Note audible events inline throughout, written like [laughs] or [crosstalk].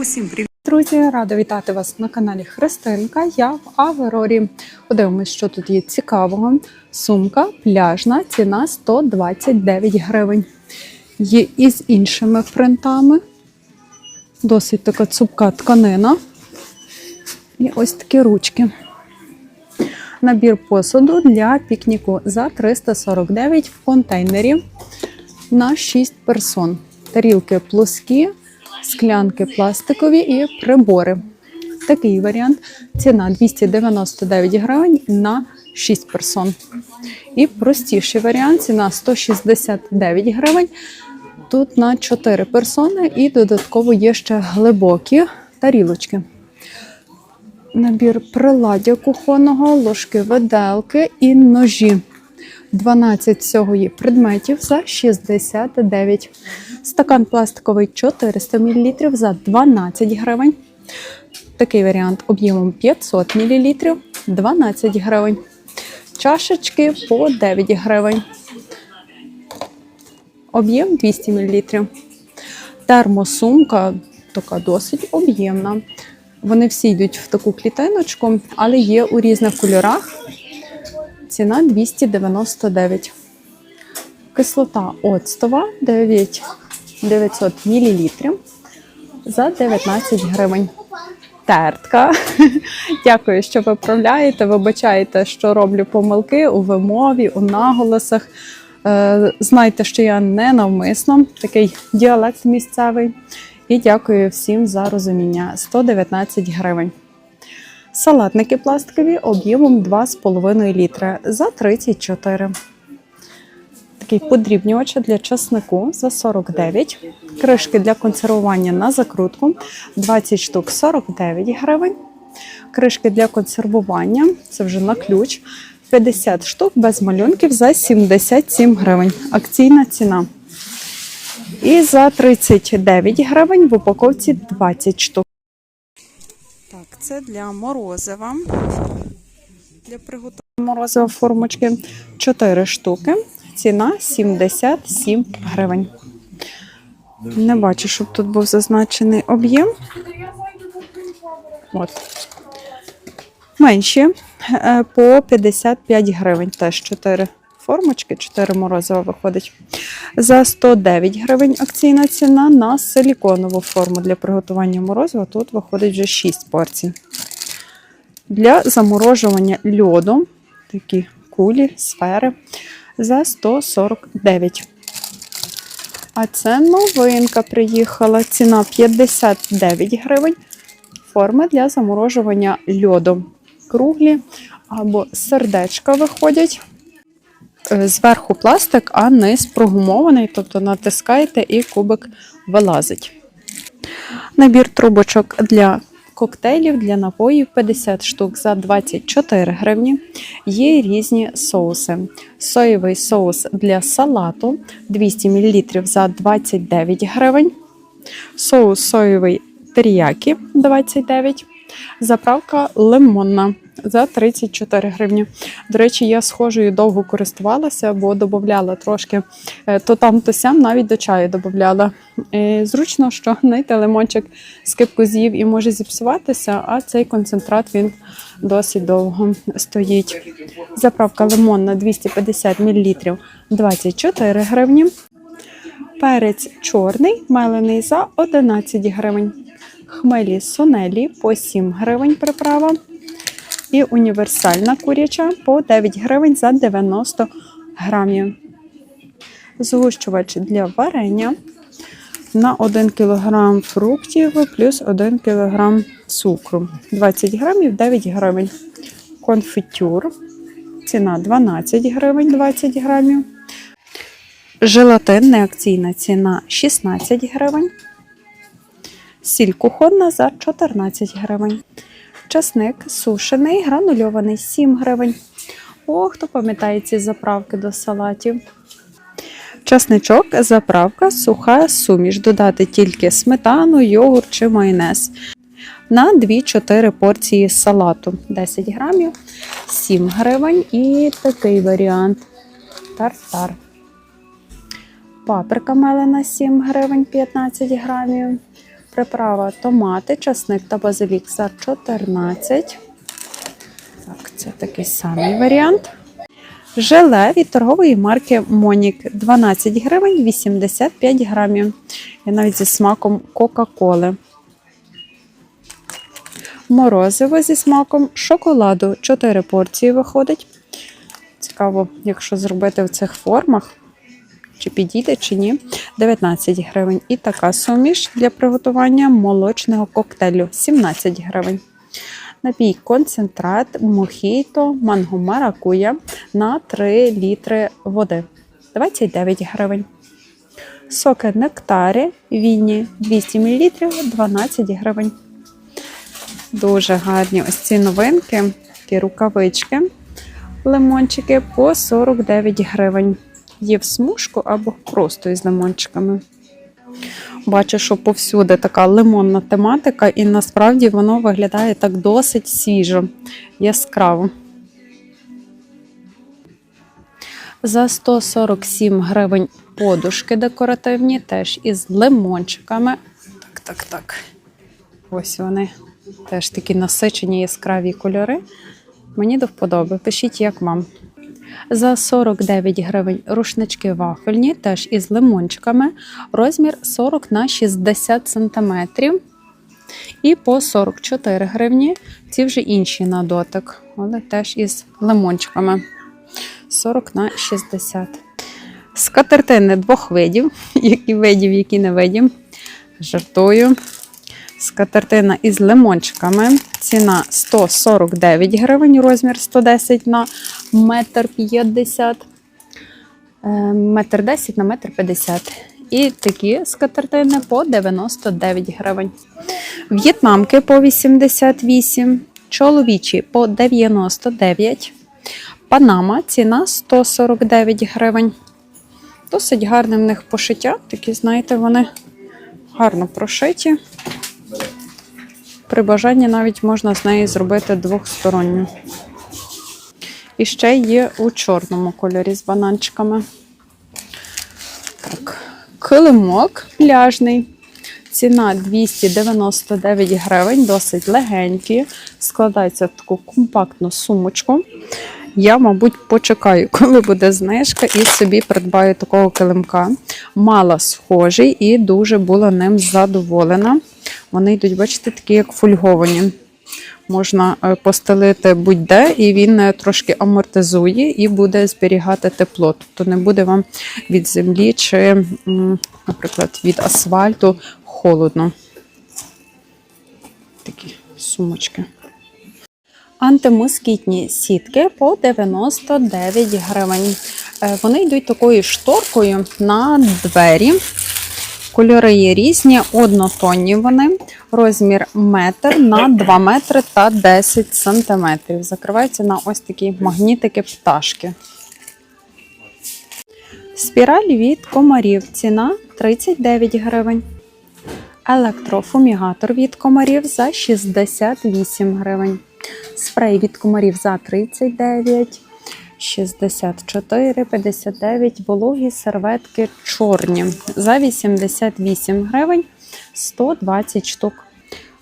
Усім привіт! Друзі, рада вітати вас на каналі Христинка. Я в Аверорі. Подивимось, що тут є цікавого. Сумка пляжна, ціна 129 гривень. Є і з іншими принтами. Досить така цупка тканина. І ось такі ручки. Набір посуду для пікніку за 349 в контейнері на 6 персон. Тарілки плоскі, склянки пластикові і прибори. Такий варіант. Ціна 299 гривень на 6 персон. І простіший варіант ціна 169 гривень. Тут на 4 персони, і додатково є ще глибокі тарілочки. Набір приладдя кухонного, ложки виделки і ножі. 12 всього є предметів за 69. Стакан пластиковий 400 мл за 12 гривень. Такий варіант об'ємом 500 мл 12 гривень. Чашечки по 9 гривень. Об'єм 200 мл. Термосумка така досить об'ємна. Вони всі йдуть в таку клітиночку, але є у різних кольорах. Ціна 299. Кислота оцтова 9 900 мл за 19 гривень. Тертка. [laughs] Дякую, що виправляєте. Вибачаєте, що роблю помилки у вимові, у наголосах. Е, Знайте, що я не навмисно, такий діалект місцевий. І дякую всім за розуміння. 119 гривень. Салатники пластикові об'ємом 2,5 літри за 34. Такий подрібнювач для часнику за 49. Кришки для консервування на закрутку 20 штук 49 гривень. Кришки для консервування це вже на ключ 50 штук без малюнків за 77 гривень. Акційна ціна. І за 39 гривень в упаковці 20 штук. Так, це для морозива. Для приготування морозива формочки 4 штуки. Ціна 77 гривень. Не бачу, щоб тут був зазначений об'єм. От. Менші е, по 55 гривень. Теж 4 формочки, 4 морозива виходить. За 109 гривень акційна ціна на силіконову форму для приготування морозива. Тут виходить вже 6 порцій. Для заморожування льоду такі кулі, сфери за 149. А це новинка приїхала. Ціна 59 гривень. Форми для заморожування льоду. Круглі або сердечка виходять. Е, Зверху пластик, а низ прогумований, тобто натискаєте і кубик вилазить. Набір трубочок для коктейлів, для напоїв 50 штук за 24 гривні. Є різні соуси. Соєвий соус для салату 200 мл за 29 гривень. Соус соєвий теріякі 29 Заправка лимонна за 34 гривні. До речі, я схожою довго користувалася, бо додавала трошки е, то там, то сям, навіть до чаю додавала. Е, Зручно, що знаєте, лимончик скипку з'їв і може зіпсуватися, а цей концентрат він досить довго стоїть. Заправка лимонна 250 мл 24 гривні. Перець чорний, мелений за 11 гривень. Хмелі сунелі по 7 гривень приправа. І універсальна куряча по 9 гривень за 90 грамів. Згущувач для варення на 1 кг фруктів плюс 1 кг цукру. 20 грамів 9 гривень. Конфітюр. Ціна 12 гривень 20 грамів. Желатин неакційна ціна 16 гривень. Сіль кухонна за 14 гривень. Часник сушений, гранульований 7 гривень. О, хто пам'ятає ці заправки до салатів. Часничок, заправка, суха суміш. Додати тільки сметану, йогурт чи майонез. На 2-4 порції салату. 10 грамів, 7 гривень. І такий варіант. Тартар. Паприка мелена 7 гривень 15 грамів. Приправа томати, часник та базилік за 14. Так, це такий самий варіант. Желе від торгової марки Монік 12 гривень 85 грамів. І навіть зі смаком Кока-Коли. Морозиво зі смаком шоколаду. 4 порції виходить. Цікаво, якщо зробити в цих формах, чи підійде, чи ні. 19 гривень. І така суміш для приготування молочного коктейлю 17 гривень. Напій концентрат, мохіто, манго маракуя на 3 літри води 29 гривень. Соки нектарі вінні 200 мл 12 гривень. Дуже гарні ось ці новинки, такі рукавички, лимончики по 49 гривень. Є в смужку або просто із лимончиками. Бачу, що повсюди така лимонна тематика, і насправді воно виглядає так досить свіжо, яскраво. За 147 гривень подушки декоративні, теж із лимончиками. Так, так, так. Ось вони. Теж такі насичені яскраві кольори. Мені до вподоби. Пишіть, як вам. За 49 гривень рушнички вафельні, теж із лимончиками. Розмір 40 на 60 сантиметрів. І по 44 гривні. Ці вже інші на дотик, але теж із лимончиками. 40 на 60. Скатертини двох видів, [laughs] які видів, які не видів. Жартую. Скатертина із лимончиками. Ціна 149 гривень, розмір 110 на метр 50, е, метр 10 на метр 50. І такі скатертини по 99 гривень. В'єтнамки по 88, чоловічі по 99. Панама ціна 149 гривень. Досить гарне в них пошиття. Такі, знаєте, вони гарно прошиті. При бажанні навіть можна з неї зробити двохсторонню. І ще є у чорному кольорі з бананчиками. Так. Килимок пляжний. Ціна 299 гривень, досить легенький. Складається в таку компактну сумочку. Я, мабуть, почекаю, [laughs] коли буде знижка, і собі придбаю такого килимка. Мала схожий і дуже була ним задоволена. Вони йдуть, бачите, такі як фольговані. Можна е, постелити будь-де, і він е, трошки амортизує і буде зберігати тепло. Тобто не буде вам від землі чи, наприклад, від асфальту холодно. Такі сумочки. Антимоскітні сітки по 99 гривень. Е, Вони йдуть такою шторкою на двері. Кольори є різні, однотонні вони. Розмір метр на 2 метри та 10 сантиметрів. Закриваються на ось такі магнітики пташки. Спіраль від комарів. Ціна 39 гривень. Електрофумігатор від комарів за 68 гривень. Спрей від комарів за 39, 64, 59, вологі серветки чорні за 88 гривень 120 штук.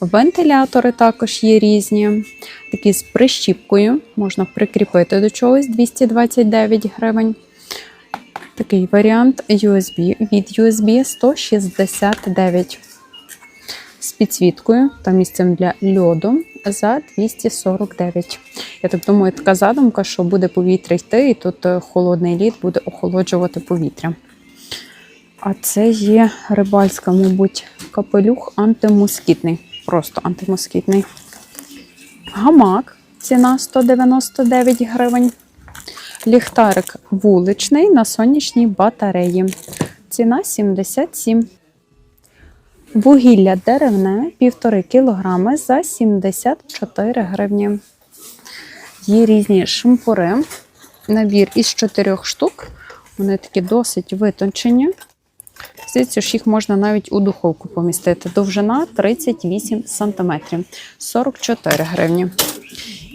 Вентилятори також є різні. Такі з прищіпкою. Можна прикріпити до чогось 229 гривень. Такий варіант USB від USB 169 з підсвіткою та місцем для льоду за 249. Я так думаю, така задумка, що буде повітря йти, і тут е, холодний лід буде охолоджувати повітря. А це є рибальська, мабуть, капелюх антимоскітний. Просто антимоскітний. Гамак. Ціна 199 гривень. Ліхтарик вуличний на сонячній батареї. Ціна 77. Вугілля деревне 1,5 кг за 74 гривні. Є різні шампури. Набір із 4 штук. Вони такі досить витончені. Здається, що їх можна навіть у духовку помістити. Довжина 38 см, 44 гривні.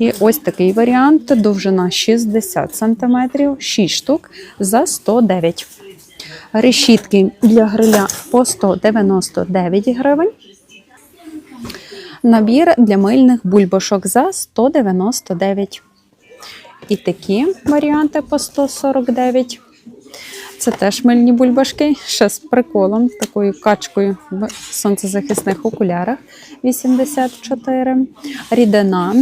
І ось такий варіант. Довжина 60 см, 6 штук за 109 Решітки для гриля по 199 гривень. Набір для мильних бульбашок за 199. І такі варіанти по 149. Це теж мильні бульбашки, ще з приколом, такою качкою в сонцезахисних окулярах 84. Рідина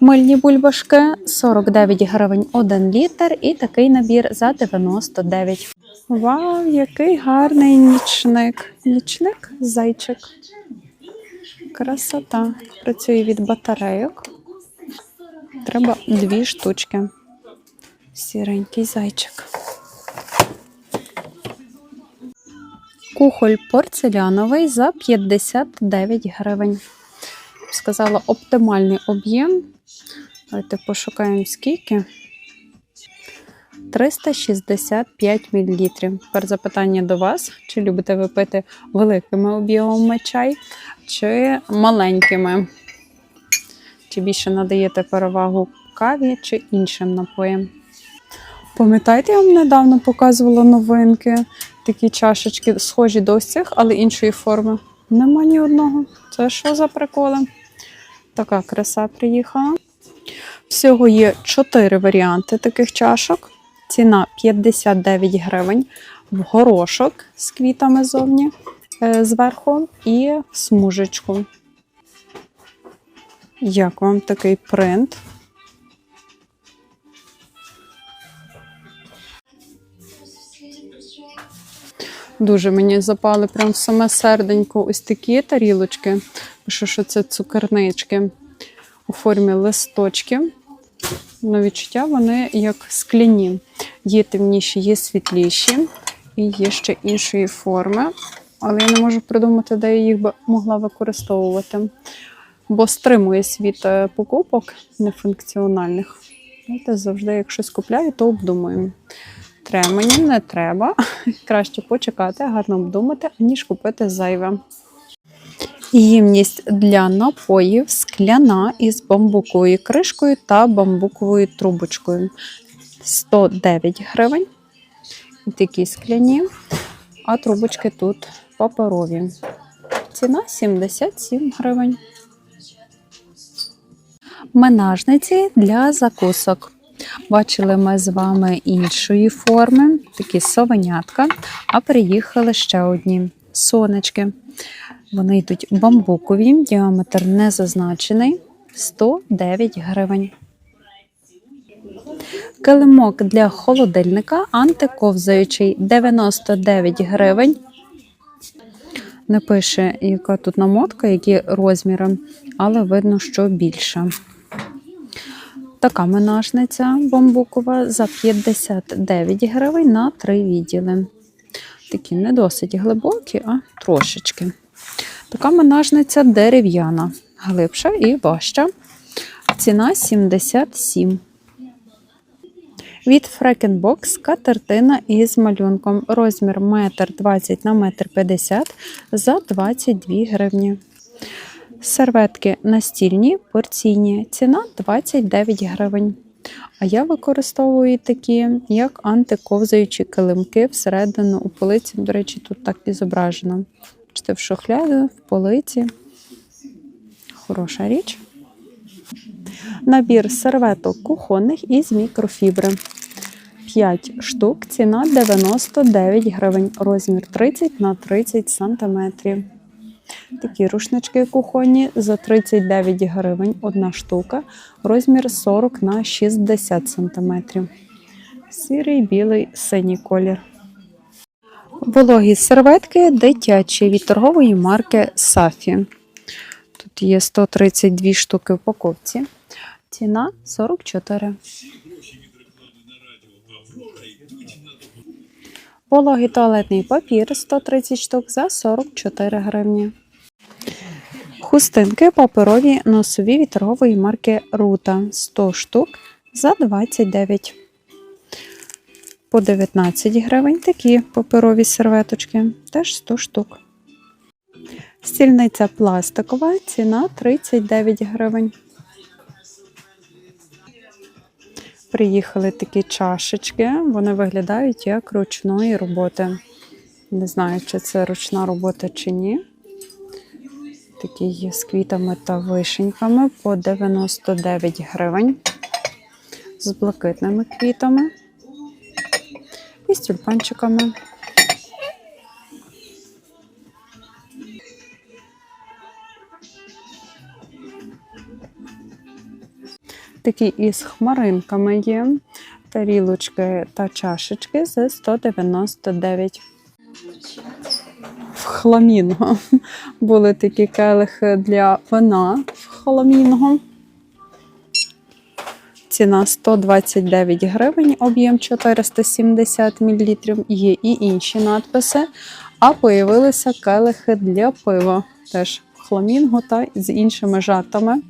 мильні бульбашки 49 гривень 1 літр. І такий набір за 99. Вау, який гарний нічник! Нічник зайчик. Красота. Працює від батарейок. Треба дві штучки. Сіренький зайчик. Кухоль порцеляновий за 59 гривень. Сказала, оптимальний об'єм. Давайте пошукаємо скільки. 365 мл. Тепер запитання до вас: чи любите ви пити великими об'ємами чай, чи маленькими? Чи більше надаєте перевагу каві чи іншим напоям? Пам'ятаєте, я вам недавно показувала новинки, такі чашечки, схожі до цих, але іншої форми. Нема ні одного. Це що за приколи? Така краса приїхала. Всього є 4 варіанти таких чашок. Ціна 59 гривень. В горошок з квітами зовні е, зверху і в смужечку. Як вам такий принт? Дуже мені запали прям саме серденько ось такі тарілочки. Пишу, що це цукернички у формі листочків. На відчуття вони як скляні. Є темніші, є світліші, і є ще іншої форми. Але я не можу придумати, де я їх би могла використовувати. Бо стримує світ е, покупок нефункціональних. Знаєте, завжди, як щось купляю, то обдумуємо. Треба мені не треба. [laughs] Краще почекати, гарно обдумати, аніж купити зайве. Ємність для напоїв скляна із бамбуковою кришкою та бамбуковою трубочкою. 109 гривень. Такі скляні, а трубочки тут паперові. Ціна 77 гривень. Менажниці для закусок. Бачили ми з вами іншої форми, такі совенятка, а приїхали ще одні сонечки. Вони йдуть бамбукові, діаметр не зазначений 109 гривень. Килимок для холодильника антиковзаючий 99 гривень. Не пише, яка тут намотка, які розміри, але видно, що більша. Така менажниця бамбукова за 59 гривень на 3 відділи. Такі не досить глибокі, а трошечки. Така менажниця дерев'яна, глибша і важча. Ціна 77. Від Фрекенбокс катертина із малюнком. Розмір 1,20 на 1,50 м за 22 гривні. Серветки настільні, порційні. Ціна 29 гривень. А я використовую такі, як антиковзаючі килимки всередину у полиці. До речі, тут так і зображено. Бачите, в шухляду, в полиці. Хороша річ. Набір серветок кухонних із мікрофібри. 5 штук, ціна 99 гривень, розмір 30 на 30 сантиметрів. Такі рушнички кухонні за 39 гривень одна штука, розмір 40 на 60 сантиметрів. Сірий, білий, синій колір. Вологі серветки дитячі від торгової марки Сафі. Тут є 132 штуки в упаковці. Ціна 44. Вологий туалетний папір 130 штук за 44 гривні. Хустинки паперові носові від торгової марки Рута 100 штук за 29. По 19 гривень такі паперові серветочки, теж 100 штук. Стільниця пластикова, ціна 39 гривень. Приїхали такі чашечки, вони виглядають як ручної роботи. Не знаю, чи це ручна робота чи ні. Такі є з квітами та вишеньками по 99 гривень. З блакитними квітами і з тюльпанчиками. Такі із хмаринками є. Тарілочки та чашечки за 199. В хламінго. Були такі келихи для вина в хламінго. Ціна 129 гривень, об'єм 470 мл. Є і інші надписи. А появилися келихи для пива. Теж в хламінго та з іншими жартами.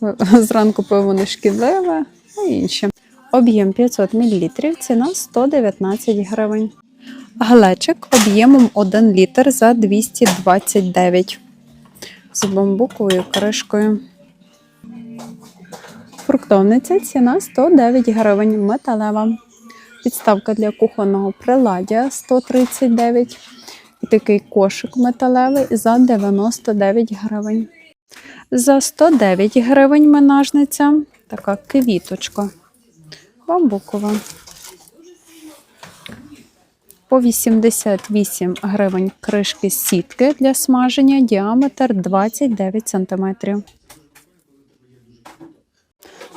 [laughs] Зранку пиво не шкідливе, а інші. Об'єм 500 мл, ціна 119 гривень. Глечик об'ємом 1 літр за 229 з бамбуковою кришкою. Фруктовниця ціна 109 гривень, металева. Підставка для кухонного приладдя 139. І такий кошик металевий за 99 гривень. За 109 гривень менажниця. Така квіточка. Бамбукова. По 88 гривень кришки сітки для смаження, діаметр 29 см.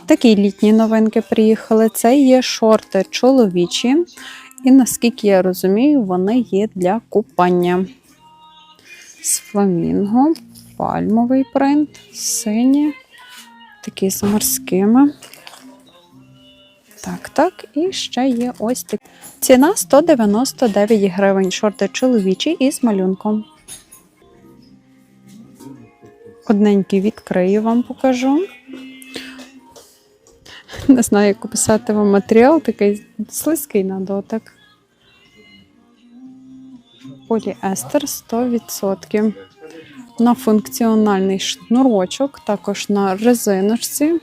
Такі літні новинки приїхали. Це є шорти чоловічі, і наскільки я розумію, вони є для купання. З фламінго, пальмовий принт, сині, такі з морськими. Так, так, і ще є ось такі. Ціна 199 гривень. Шорти чоловічі із малюнком. Одненький відкрию вам покажу. Не знаю, як описати вам матеріал, такий слизький на дотик. Поліестер 100%. На функціональний шнурочок, також на резиночці.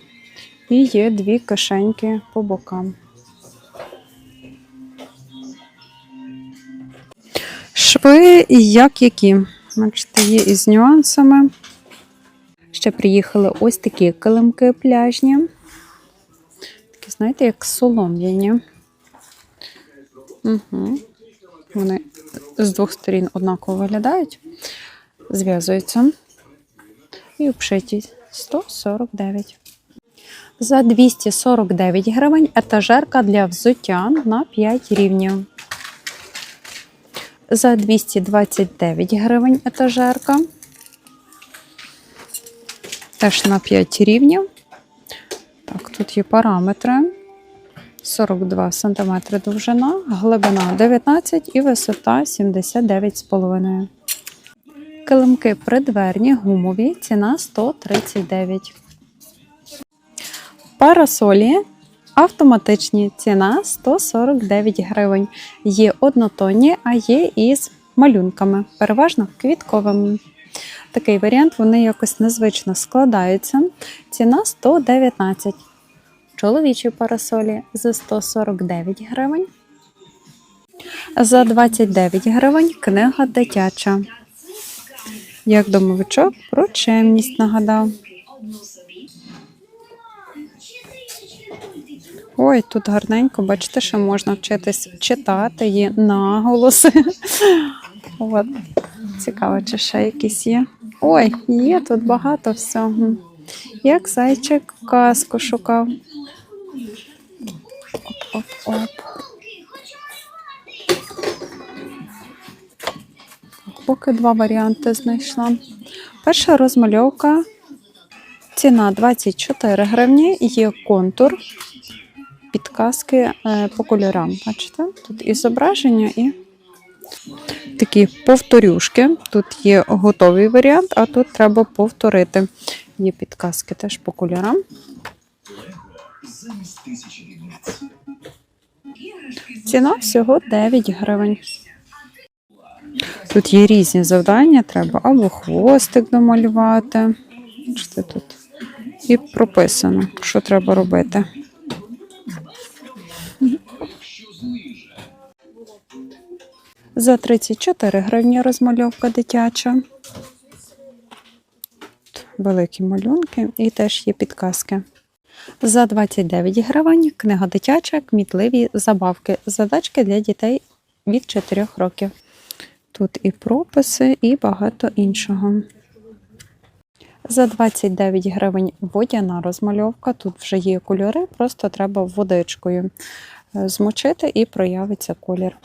І є дві кишеньки по бокам. Шви як які. Бачите, є із нюансами. Ще приїхали ось такі килимки пляжні. Такі, знаєте, як солом'яні. Угу. Вони з двох сторін однаково виглядають, зв'язуються. І обшиті 149. За 249 гривень етажерка для взуття на 5 рівнів. За 229 гривень етажерка. Теж на 5 рівнів. Так, тут є параметри. 42 см довжина, глибина 19 і висота 79,5 Килимки придверні, гумові, ціна 139 Парасолі автоматичні, ціна 149 гривень. Є однотонні, а є із малюнками, переважно квітковими. Такий варіант, вони якось незвично складаються. Ціна 119 Чоловічі парасолі за 149 гривень. За 29 гривень книга дитяча. Як домовичок про чемність нагадав. Ой, тут гарненько, бачите, що можна вчитись читати її наголоси. От. Цікаво, чи ще якісь є. Ой, є тут багато всього. Як зайчик казку шукав. Оп-оп-оп. Поки два варіанти знайшла. Перша розмальовка. Ціна 24 гривні, є контур, підказки е, по кольорам. Бачите? Тут і зображення, і такі повторюшки. Тут є готовий варіант, а тут треба повторити. Є підказки теж по кольорам. Ціна всього 9 гривень. Тут є різні завдання, треба або хвостик домалювати. Бачите, тут і прописано, що треба робити. За 34 гривні розмальовка дитяча. великі малюнки і теж є підказки. За 29 гривень книга дитяча, кмітливі забавки. Задачки для дітей від 4 років. Тут і прописи, і багато іншого. За 29 гривень водяна розмальовка. Тут вже є кольори, просто треба водичкою е, змочити і проявиться колір.